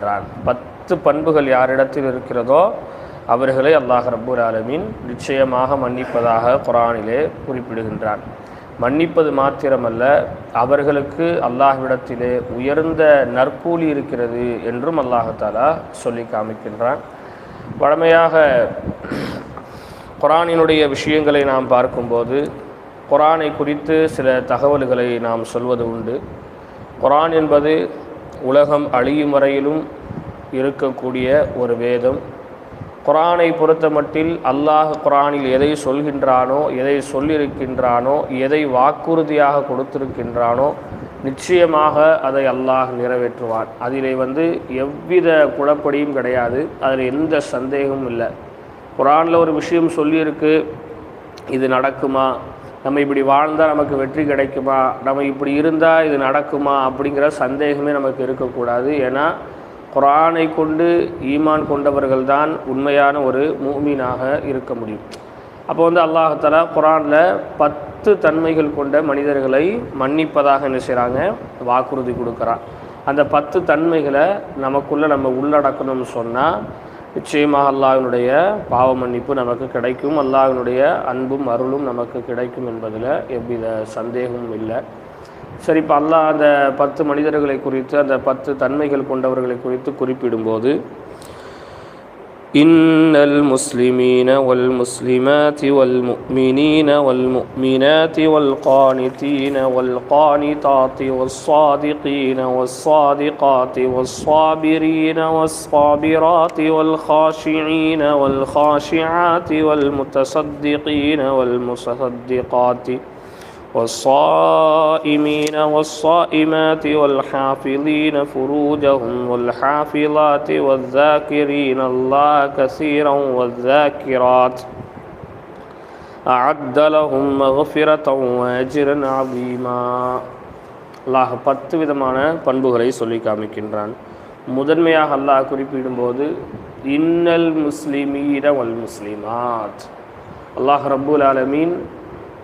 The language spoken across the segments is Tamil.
என்றான். பத்து பண்புகள் யாரிடத்தில் இருக்கிறதோ அவர்களை அல்லாஹ் ரப்பூர் ஆலமீன் நிச்சயமாக மன்னிப்பதாக குரானிலே குறிப்பிடுகின்றான். மன்னிப்பது மாத்திரமல்ல அவர்களுக்கு அல்லாஹ்விடத்திலே உயர்ந்த நற்கூலி இருக்கிறது என்றும் அல்லாஹாலா சொல்லி காமிக்கின்றான். வழமையாக குரானினுடைய விஷயங்களை நாம் பார்க்கும்போது குரானை குறித்து சில தகவல்களை நாம் சொல்வது உண்டு. குரான் என்பது உலகம் அழியும் வரையிலும் இருக்கக்கூடிய ஒரு வேதம். குரானை பொறுத்த மட்டில் அல்லாஹ் குரானில் எதை சொல்கின்றானோ எதை சொல்லியிருக்கின்றானோ எதை வாக்குறுதியாக கொடுத்திருக்கின்றானோ நிச்சயமாக அதை அல்லாஹ் நிறைவேற்றுவான். அதிலே வந்து எவ்வித குழப்படியும் கிடையாது. அதில் எந்த சந்தேகமும் இல்லை. குரானில் ஒரு விஷயம் சொல்லியிருக்கு இது நடக்குமா? நம்ம இப்படி வாழ்ந்தால் நமக்கு வெற்றி கிடைக்குமா? நம்ம இப்படி இருந்தால் இது நடக்குமா? அப்படிங்கிற சந்தேகமே நமக்கு இருக்கக்கூடாது. ஏன்னா குரானை கொண்டு ஈமான் கொண்டவர்கள் தான் உண்மையான ஒரு மூமீனாக இருக்க முடியும். அப்போ வந்து அல்லாஹாலா குரானில் பத்து தன்மைகள் கொண்ட மனிதர்களை மன்னிப்பதாக என்ன செய்கிறாங்க வாக்குறுதி கொடுக்குறான். அந்த பத்து தன்மைகளை நமக்குள்ளே நம்ம உள்ளடக்கணும்னு சொன்னால் நிச்சயமாக அல்லாஹினுடைய பாவ மன்னிப்பு நமக்கு கிடைக்கும். அல்லாஹினுடைய அன்பும் அருளும் நமக்கு கிடைக்கும் என்பதில் எவ்வித சந்தேகமும் இல்லை. சரி இப்போ அல்லாஹ் அந்த பத்து மனிதர்களை குறித்து அந்த பத்து தன்மைகள் கொண்டவர்களை குறித்து குறிப்பிடும்போது إن المسلمين والمسلمات والمؤمنين والمؤمنات والقانتين والقانتات والصادقين والصادقات والصابرين والصابرات والخاشعين والخاشعات والمتصدقين والمتصدقات والصائمين والصائمات والحافظين فروجهم والحافظات والذاكرين الله كثيرا والذاكرات أعد لهم مغفرة وأجرا عظيما அல்லாஹ் பத்து விதமான பண்புகளை சொல்லி காமிக்கின்றான் முதன்மையாக அல்லாஹ் குறிப்பிடும்போது இன்னல் முஸ்லிமீன வல் முஸ்லிமாத் அல்லாஹ் ரப்புல் ஆலமீன்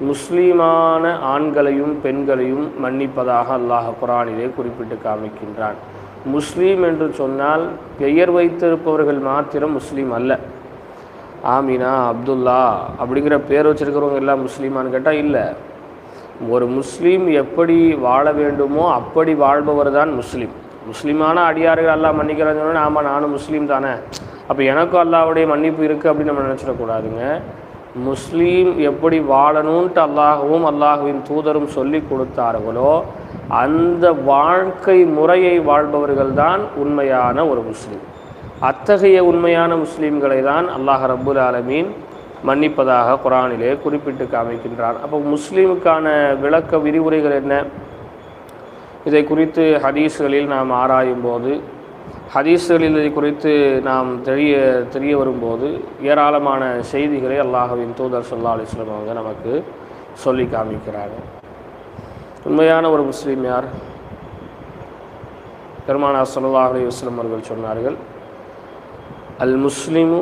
முஸ்லீமான ஆண்களையும் பெண்களையும் மன்னிப்பதாக அல்லாஹ் குரானிலே குறிப்பிட்டு காமிக்கின்றான். முஸ்லீம் என்று சொன்னால் பெயர் வைத்திருப்பவர்கள் மாத்திரம் முஸ்லீம் அல்ல. ஆமினா அப்துல்லா அப்படிங்கிற பேர் வச்சிருக்கிறவங்க எல்லாம் முஸ்லீமான்னு கேட்டால் இல்லை. ஒரு முஸ்லீம் எப்படி வாழ வேண்டுமோ அப்படி வாழ்பவர் தான் முஸ்லீம். முஸ்லீமான அடியார்கள் அல்லாஹ் மன்னிக்கிறாங்கன்னு ஆமாம் நானும் முஸ்லீம் தானே. அப்போ எனக்கும் அல்லாவுடைய மன்னிப்பு இருக்குது அப்படின்னு நம்ம நினச்சிடக்கூடாதுங்க. முஸ்லீம் எப்படி வாழணும்ன்ட்டு அல்லாஹுவும் அல்லாஹுவின் தூதரும் சொல்லி கொடுத்தார்களோ அந்த வாழ்க்கை முறையை வாழ்பவர்கள்தான் உண்மையான ஒரு முஸ்லீம். அத்தகைய உண்மையான முஸ்லீம்களை தான் அல்லாஹ் ரப்புல் ஆலமீன் மன்னிப்பதாக குரானிலே குறிப்பிட்டு காமிக்கின்றான். அப்போ முஸ்லீமுக்கான விளக்க விரிவுரைகள் என்ன? இதை குறித்து ஹதீஸ்களில் நாம் ஆராயும் போது ஹதீஸ்களில் குறித்து நாம் தெரிய தெரிய வரும்போது ஏராளமான செய்திகளை அல்லாஹ்வின் தூதர் சொல்லா அலிஸ்லம் அவங்க நமக்கு சொல்லி காமிக்கிறாங்க. உண்மையான ஒரு முஸ்லீம் யார்? பெருமானா ஸல்லல்லாஹு அலி வஸ்லம் அவர்கள் சொன்னார்கள் அல் முஸ்லிமு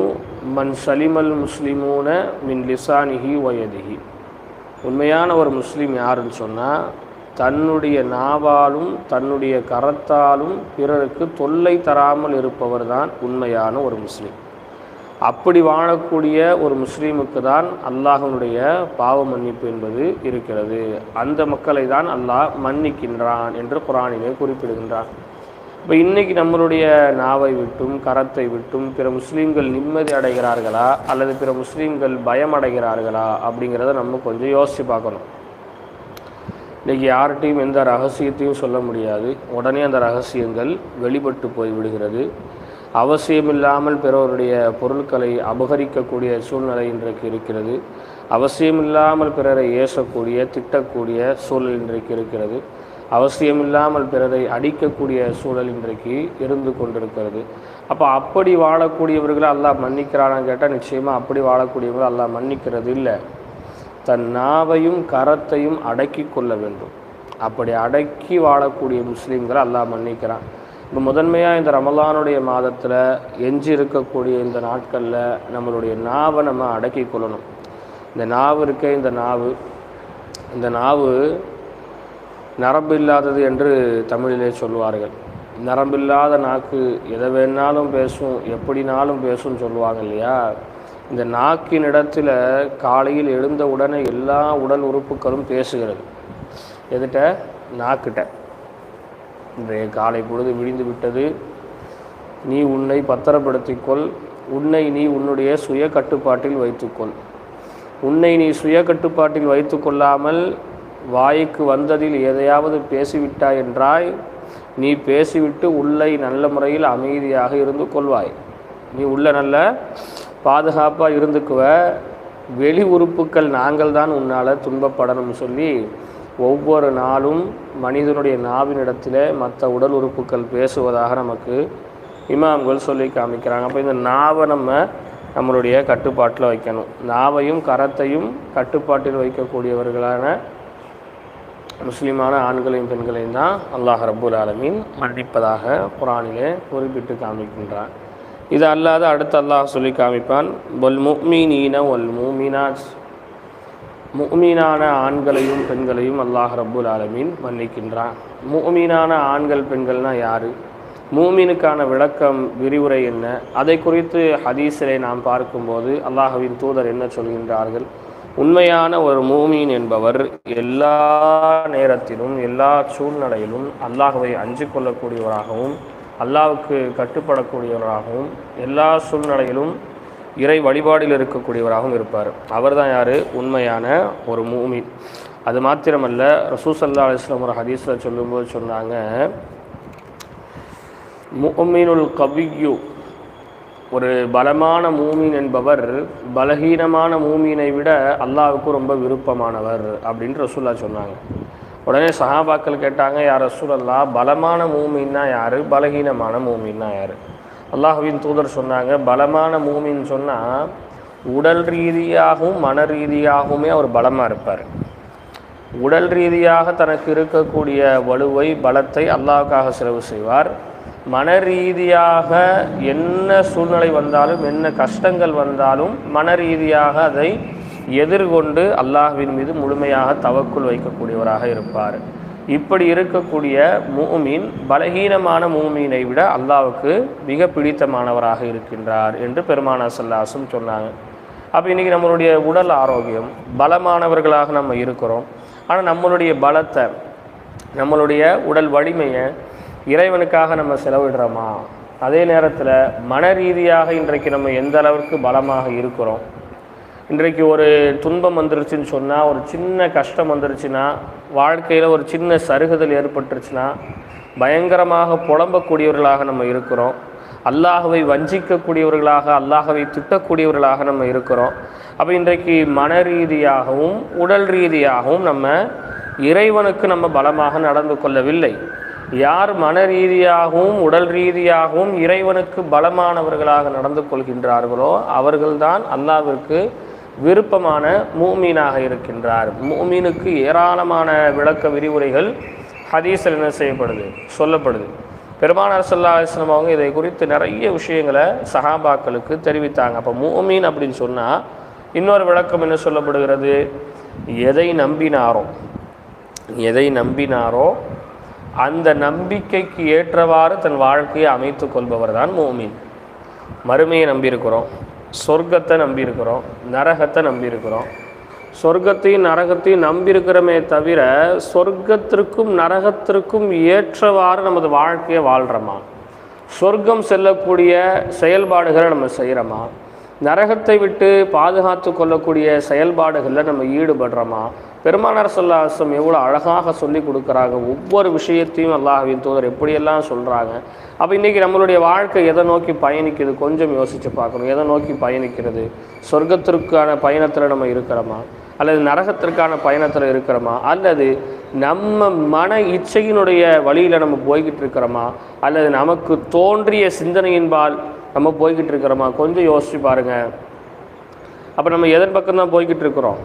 மன் சலிமல் முஸ்லிமூன மின் லிசானிஹி வயதிஹி உண்மையான ஒரு முஸ்லீம் யாருன்னு சொன்னால் தன்னுடைய நாவாலும் தன்னுடைய கரத்தாலும் பிறருக்கு தொல்லை தராமல் இருப்பவர் தான் உண்மையான ஒரு முஸ்லீம். அப்படி வாழக்கூடிய ஒரு முஸ்லீமுக்கு தான் அல்லாஹனுடைய பாவ மன்னிப்பு என்பது இருக்கிறது. அந்த மக்களை தான் அல்லாஹ் மன்னிக்கின்றான் என்று குரானிலே குறிப்பிடுகின்றான் இப்போ இன்றைக்கி நம்மளுடைய நாவை விட்டும் கரத்தை விட்டும் பிற முஸ்லீம்கள் நிம்மதி அடைகிறார்களா? அல்லது பிற முஸ்லீம்கள் பயம் அடைகிறார்களா அப்படிங்கிறத நம்ம கொஞ்சம் யோசித்து பார்க்கணும். இன்றைக்கி யார்கிட்டையும் எந்த ரகசியத்தையும் சொல்ல முடியாது. உடனே அந்த ரகசியங்கள் வெளிப்பட்டு போய் விடுகிறது. அவசியமில்லாமல் பிறருடைய பொருட்களை அபகரிக்கக்கூடிய சூழ்நிலை இன்றைக்கு இருக்கிறது. அவசியமில்லாமல் பிறரை ஏசக்கூடிய திட்டக்கூடிய சூழல் இன்றைக்கு இருக்கிறது. அவசியமில்லாமல் பிறரை அடிக்கக்கூடிய சூழல் இன்றைக்கு இருந்து கொண்டிருக்கிறது. அப்போ அப்படி வாழக்கூடியவர்களை அல்லாஹ் மன்னிக்கிறானான்னு கேட்டால் நிச்சயமாக அப்படி வாழக்கூடியவர்கள் அல்லாஹ் மன்னிக்கிறது இல்லை தன் நாவையும் கரத்தையும் அடக்கி கொள்ள வேண்டும். அப்படி அடக்கி வாழக்கூடிய முஸ்லீம்களை அல்லாஹ் மன்னிக்கிறான். இப்போ முதன்மையாக இந்த ரமலானுடைய மாதத்தில் எஞ்சி இருக்கக்கூடிய இந்த நாட்களில் நம்மளுடைய நாவை நம்ம அடக்கி கொள்ளணும். இந்த நாவு இருக்க இந்த நாவு. இந்த நாவு நரம்பு இல்லாதது என்று தமிழிலே சொல்வார்கள் நரம்பில்லாத நாக்கு எதை வேணாலும் பேசும் எப்படினாலும் பேசும்னு சொல்லுவாங்க இல்லையா? இந்த நாக்கின் இடத்துல காலையில் எழுந்த உடனே எல்லா உடல் உறுப்புகளும் பேசுகிறது. எதுட்ட? நாக்கிட்ட. இன்றைய காலை பொழுது விடிந்து விட்டது. நீ உன்னை பத்திரப்படுத்திக்கொள். உன்னை நீ உன்னுடைய சுய கட்டுப்பாட்டில் வைத்துக்கொள். உன்னை நீ சுய கட்டுப்பாட்டில் வைத்து கொள்ளாமல் வாய்க்கு வந்ததில் எதையாவது பேசிவிட்டாய் என்றாய் நீ பேசிவிட்டு உள்ளே நல்ல முறையில் அமைதியாக இருந்து கொள்வாய். நீ உள்ள நல்ல பாதுகாப்பாக இருந்துக்குவ. வெளி உறுப்புக்கள் நாங்கள் தான் உன்னால் துன்பப்படணும்னு சொல்லி ஒவ்வொரு நாளும் மனிதனுடைய நாவினிடத்தில் மற்ற உடல் உறுப்புக்கள் பேசுவதாக நமக்கு இமாம்கள் சொல்லி காமிக்கிறாங்க. அப்போ இந்த நாவை நம்ம நம்மளுடைய கட்டுப்பாட்டில் வைக்கணும். நாவையும் கரத்தையும் கட்டுப்பாட்டில் வைக்கக்கூடியவர்களான முஸ்லீமான ஆண்களையும் பெண்களையும் தான் அல்லாஹ் ரபுல் ஆலமீன் மன்னிப்பதாக குரானிலே குறிப்பிட்டு காமிக்கின்றான். இது அல்லாத அடுத்து அல்லாஹ் சொல்லி காமிப்பான் வல் முக்மீனீன ஒல் மூமினாஸ் முக்மீனான ஆண்களையும் பெண்களையும் அல்லாஹ் ரப்புல் ஆலமீன் மன்னிக்கின்றான். முக்மீனான ஆண்கள் பெண்கள்னா யார்? மூமினுக்கான விளக்கம் விரிவுரை என்ன? அதை குறித்து ஹதீஸிலே நாம் பார்க்கும்போது அல்லாஹவின் தூதர் என்ன சொல்கின்றார்கள்? உண்மையான ஒரு மூமீன் என்பவர் எல்லா நேரத்திலும் எல்லா சூழ்நிலையிலும் அல்லாஹுவை அஞ்சு கொள்ளக்கூடியவராகவும் அல்லாவுக்கு கட்டுப்படக்கூடியவராகவும் எல்லா சூழ்நிலையிலும் இறை வழிபாடில் இருக்கக்கூடியவராகவும் இருப்பார். அவர் தான் யார்? உண்மையான ஒரு மூமின். அது மாத்திரமல்ல ரசூசல்லா அலிஸ்லாம் ஒரு ஹதீஸில் சொல்லும்போது சொன்னாங்க முஃமினுல் கவியு ஒரு பலமான மூமின் என்பவர் பலகீனமான மூமினை விட அல்லாவுக்கு ரொம்ப விருப்பமானவர் அப்படின்னு ரசூல்லா சொன்னாங்க. உடனே சஹாபாக்கள் கேட்டாங்க யார் ரசூலல்லா பலமான மூமின்னா யார்? பலகீனமான மூமின்னா யார்? அல்லாஹுவின் தூதர் சொன்னாங்க பலமான மூமின்னு சொன்னால் உடல் ரீதியாகவும் மன ரீதியாகவுமே அவர் பலமாக இருப்பார். உடல் ரீதியாக தனக்கு இருக்கக்கூடிய வலுவை பலத்தை அல்லாவுக்காக செலவு செய்வார். மன ரீதியாக என்ன சூழ்நிலை வந்தாலும் என்ன கஷ்டங்கள் வந்தாலும் மன ரீதியாக அதை எதிர்கொண்டு அல்லாஹ்வின் மீது முழுமையாக தவக்குள் வைக்கக்கூடியவராக இருப்பார். இப்படி இருக்கக்கூடிய மூமீன் பலகீனமான மூமீனை விட அல்லாவுக்கு மிக பிடித்தமானவராக இருக்கின்றார் என்று பெருமானா சல்லாசும் சொன்னாங்க. அப்போ இன்றைக்கி நம்மளுடைய உடல் ஆரோக்கியம் பலமானவர்களாக நம்ம இருக்கிறோம். ஆனால் நம்மளுடைய பலத்தை நம்மளுடைய உடல் வலிமையை இறைவனுக்காக நம்ம செலவிடுறோமா? அதே நேரத்தில் மன ரீதியாக இன்றைக்கு நம்ம எந்த அளவுக்கு பலமாக இருக்கிறோம்? இன்றைக்கு ஒரு துன்பம் வந்துருச்சுன்னு சொன்னால் ஒரு சின்ன கஷ்டம் வந்துருச்சுன்னா வாழ்க்கையில் ஒரு சின்ன சருகுதல் ஏற்பட்டுருச்சுன்னா பயங்கரமாக புலம்பக்கூடியவர்களாக நம்ம இருக்கிறோம். அல்லாஹவை வஞ்சிக்கக்கூடியவர்களாக அல்லாஹவை திட்டக்கூடியவர்களாக நம்ம இருக்கிறோம். அப்போ இன்றைக்கு மன ரீதியாகவும் உடல் ரீதியாகவும் நம்ம இறைவனுக்கு நம்ம பலமாக நடந்து கொள்ளவில்லை. யார் மன ரீதியாகவும் உடல் ரீதியாகவும் இறைவனுக்கு பலமானவர்களாக நடந்து கொள்கின்றார்களோ அவர்கள்தான் அல்லாவிற்கு விருப்பமான மூமீனாக இருக்கின்றார். மூமீனுக்கு ஏராளமான விளக்க விரிவுரைகள் ஹதீஸில் என்ன செய்யப்படுது? சொல்லப்படுது. பெருமானார் சல்லா அலிஸ்லாம் அவங்க இதை குறித்து நிறைய விஷயங்களை சஹாபாக்களுக்கு தெரிவித்தாங்க. அப்போ மூமீன் அப்படின்னு சொன்னால் இன்னொரு விளக்கம் என்ன சொல்லப்படுகிறது? எதை நம்பினாரோ எதை நம்பினாரோ அந்த நம்பிக்கைக்கு ஏற்றவாறு தன் வாழ்க்கையை அமைத்து கொள்பவர் தான் மூமீன். மறுமையை நம்பியிருக்கிறோம். சொர்க்கத்தை நம்பியிருக்கிறோம் நரகத்தை நம்பியிருக்கிறோம். சொர்க்கத்தையும் நரகத்தையும் நம்பியிருக்கிறோமே தவிர சொர்க்கத்திற்கும் நரகத்திற்கும் ஏற்றவாறு நமது வாழ்க்கையை வாழ்கிறோமா சொர்க்கம் செல்லக்கூடிய செயல்பாடுகளை நம்ம செய்கிறோமா நரகத்தை விட்டு பாதுகாத்து கொள்ளக்கூடிய செயல்பாடுகளில் நம்ம ஈடுபடுறோமா? பெருமானார் சொல்லாசம் எவ்வளோ அழகாக சொல்லி கொடுக்குறாங்க. ஒவ்வொரு விஷயத்தையும் அல்லாஹ்வின் தூதர் எப்படியெல்லாம் சொல்கிறாங்க அப்போ இன்றைக்கி நம்மளுடைய வாழ்க்கை எதை நோக்கி பயணிக்குது? கொஞ்சம் யோசித்து பார்க்கணும். எதை நோக்கி பயணிக்கிறது? சொர்க்கத்திற்கான பயணத்தில் நம்ம இருக்கிறோமா? அல்லது நரகத்திற்கான பயணத்தில் இருக்கிறோமா? அல்லது நம்ம மன இச்சையினுடைய வழியில் நம்ம போய்கிட்டு இருக்கிறோமா? அல்லது நமக்கு தோன்றிய சிந்தனையின்பால் நம்ம போய்கிட்டு இருக்கிறோமா? கொஞ்சம் யோசிச்சு பாருங்கள் அப்போ நம்ம எதன் பக்கம் தான் போய்கிட்டு இருக்கிறோம்.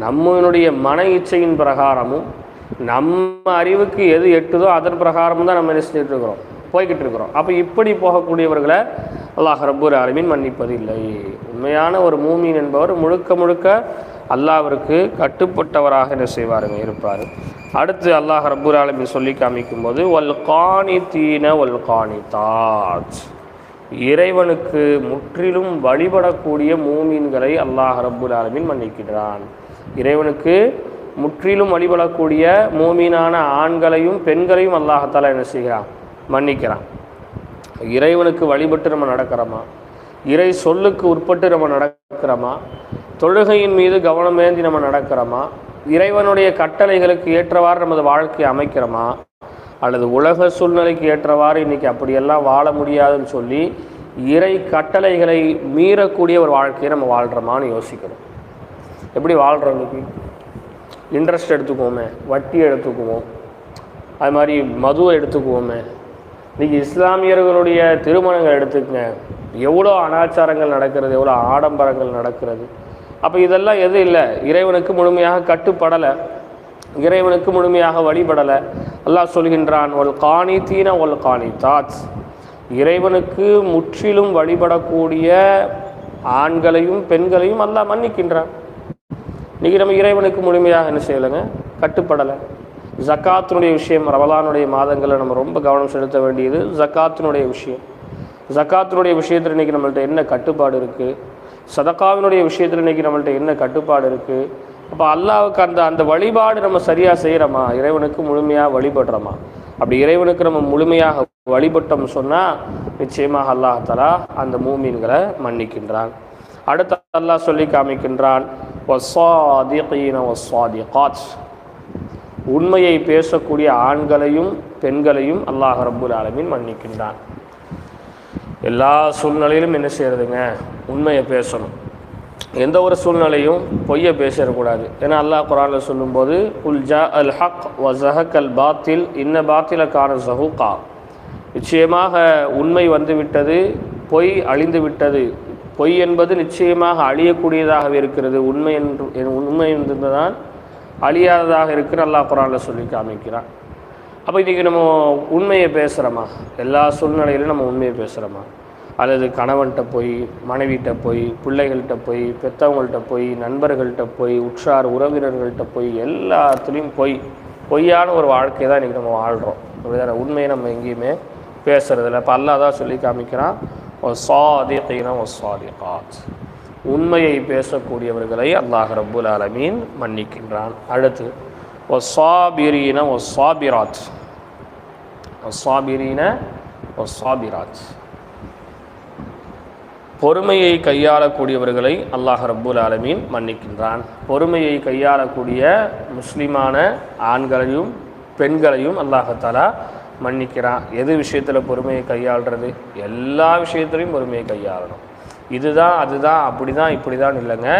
நம்மளுடைய மன இச்சையின் பிரகாரமும் நம்ம அறிவுக்கு எது எட்டுதோ அதன் பிரகாரமும் தான் நம்ம என்ன செஞ்சுட்டு இருக்கிறோம். போய்கிட்டு இருக்கிறோம். அப்போ இப்படி போகக்கூடியவர்களை அல்லாஹ் ரப்பூர் ஆலமீன் மன்னிப்பது இல்லை உண்மையான ஒரு மூமீன் என்பவர் முழுக்க முழுக்க அல்லாவிற்கு கட்டுப்பட்டவராக என்ன செய்வாருங்க? இருப்பார். அடுத்து அல்லாஹ் ரப்பூர் ஆலமின் சொல்லி காமிக்கும் போது ஒல் காணி தீன ஒல் காணி இறைவனுக்கு முற்றிலும் வழிபடக்கூடிய மூமீன்களை அல்லாஹ் ரப்புல் ஆலமின் மன்னிக்கிறான் இறைவனுக்கு முற்றிலும் வழிபடக்கூடிய மூமீனான ஆண்களையும் பெண்களையும் அல்லாஹத்தால் என்ன செய்கிறான்? மன்னிக்கிறான். இறைவனுக்கு வழிபட்டு நம்ம நடக்கிறோமா? இறை சொல்லுக்கு உட்பட்டு நம்ம நடக்கிறோமா? தொழுகையின் மீது கவனமேந்தி நம்ம நடக்கிறோமா? இறைவனுடைய கட்டளைகளுக்கு ஏற்றவாறு நமது வாழ்க்கையை அமைக்கிறோமா? அல்லது உலக சூழ்நிலைக்கு ஏற்றவாறு இன்னைக்கு அப்படியெல்லாம் வாழ முடியாதுன்னு சொல்லி இறை கட்டளைகளை மீறக்கூடிய ஒரு வாழ்க்கையை நம்ம வாழ்கிறோமான்னு யோசிக்கணும். எப்படி வாழ்கிறோம் இன்னைக்கு? இன்ட்ரெஸ்ட் எடுத்துக்குவோமே வட்டி எடுத்துக்குவோம். அது மாதிரி மதுவை எடுத்துக்குவோமே. இன்றைக்கி இஸ்லாமியர்களுடைய திருமணங்கள் எடுத்துக்கங்க. எவ்வளோ அனாச்சாரங்கள் நடக்கிறது எவ்வளோ ஆடம்பரங்கள் நடக்கிறது. அப்போ இதெல்லாம் எது இல்லை? இறைவனுக்கு முழுமையாக கட்டுப்படலை. இறைவனுக்கு முழுமையாக வழிபடலை. அல்லாஹ் சொல்கின்றான் ஒல் காணி தீன ஒல் காணி தாட்ஸ் இறைவனுக்கு முற்றிலும் வழிபடக்கூடிய ஆண்களையும் பெண்களையும் அல்லாஹ் மன்னிக்கின்றான். இன்றைக்கி நம்ம இறைவனுக்கு முழுமையாக என்ன செய்யலைங்க? கட்டுப்படலை. ஜக்காத்தினுடைய விஷயம் ரவலானுடைய மாதங்களில் நம்ம ரொம்ப கவனம் செலுத்த வேண்டியது ஜக்காத்தினுடைய விஷயம். ஜக்காத்தினுடைய விஷயத்தில் இன்றைக்கி நம்மள்ட்ட என்ன கட்டுப்பாடு இருக்குது சதக்காவினுடைய விஷயத்தில் இன்றைக்கி நம்மள்ட்ட என்ன கட்டுப்பாடு இருக்குது அப்போ அல்லாவுக்கு அந்த அந்த வழிபாடு நம்ம சரியாக செய்கிறோமா இறைவனுக்கு முழுமையாக வழிபடுறோமா? அப்படி இறைவனுக்கு நம்ம முழுமையாக வழிபட்டோம் சொன்னால் நிச்சயமாக அல்லாஹ் அந்த மூமீன்களை மன்னிக்கின்றான். அடுத்து அல்லாஹ் சொல்லி காமிக்கின்றான் வஸ்ஸாதிகீன வஸ்ஸாதிகாத் உண்மையை பேசக்கூடிய ஆண்களையும் பெண்களையும் அல்லாஹ் ரபுல் ஆலமின் மன்னிக்கின்றான். எல்லா சூழ்நிலையிலும் என்ன செய்யறதுங்க? உண்மையை பேசணும். எந்த ஒரு சூழ்நிலையும் பொய்யை பேசிடக்கூடாது ஏன்னா அல்லாஹ் குரானில் சொல்லும்போது உல் ஜா அல் ஹக் வசஹக் அல் பாத்தில் இன்ன பாத்தில கான ஜஹூகா நிச்சயமாக உண்மை வந்து விட்டது பொய் அழிந்து விட்டது பொய் என்பது நிச்சயமாக அழியக்கூடியதாக இருக்கிறது. உண்மை என்று உண்மை என்பதுதான் அழியாததாக இருக்கிற அல்லாஹ் குரானில் சொல்லி காமிக்கிறான். அப்போ இன்றைக்கி நம்ம உண்மையை பேசுகிறோமா எல்லா சூழ்நிலையிலும் நம்ம உண்மையை பேசுகிறோமா அல்லது கணவன்கிட்ட போய் மனைவிகிட்ட போய் பிள்ளைகள்கிட்ட போய் பெற்றவங்கள்ட்ட போய் நண்பர்கள்ட்ட போய் உற்றார் உறவினர்கள்ட்ட போய் எல்லாத்துலேயும் போய். பொய்யான ஒரு வாழ்க்கையை தான் இன்றைக்கி நம்ம வாழ்கிறோம் வேறு உண்மையை நம்ம எங்கேயுமே பேசுகிறதில்ல இப்போ அல்லாஹ் தான் சொல்லி காமிக்கிறான். ஒசாதிகீன ஒசாதிகாத் உண்மையை பேசக்கூடியவர்களை அல்லாஹ் ரப்புல் ஆலமீன் மன்னிக்கின்றான். அடுத்து ஒசாபிரீன ஒசாபிராத் ஒசாபிரீன ஒசாபிராத் பொறுமையை கையாளக்கூடியவர்களை அல்லாஹ் ரப்புல் ஆலமீன் மன்னிக்கின்றான். பொறுமையை கையாளக்கூடிய முஸ்லிமான ஆண்களையும் பெண்களையும் அல்லாஹாலா மன்னிக்கிறான். எது விஷயத்தில் பொறுமையை கையாளுறது? எல்லா விஷயத்துலையும் பொறுமையை கையாளணும். இதுதான் அதுதான் அப்படி தான் இப்படி தான் இல்லைங்க.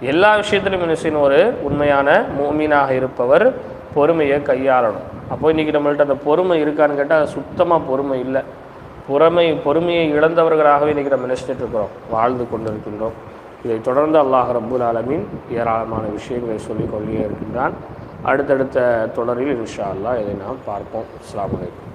எல்லா விஷயத்திலும் மனுஷன் ஒரு உண்மையான மூமீனாக இருப்பவர் பொறுமையை கையாளணும். அப்போ இன்றைக்கி நம்மள்ட்ட அந்த பொறுமை இருக்கான்னு கேட்டால் அது சுத்தமாக பொறுமை இல்லை. பொறுமை பொறுமையை இழந்தவர்களாகவே இன்றைக்கி நம்ம நினைச்சிட்டு இருக்கிறோம். வாழ்ந்து கொண்டிருக்கின்றோம். இதை தொடர்ந்து அல்லாஹ் ரபுல் ஆலமின் ஏராளமான விஷயங்களை சொல்லிக் கொண்டே இருக்கின்றான். அடுத்தடுத்த தொடரில் இன்ஷா அல்லா இதை நாம் பார்ப்போம். அஸ்ஸலாமு வலைக்கம்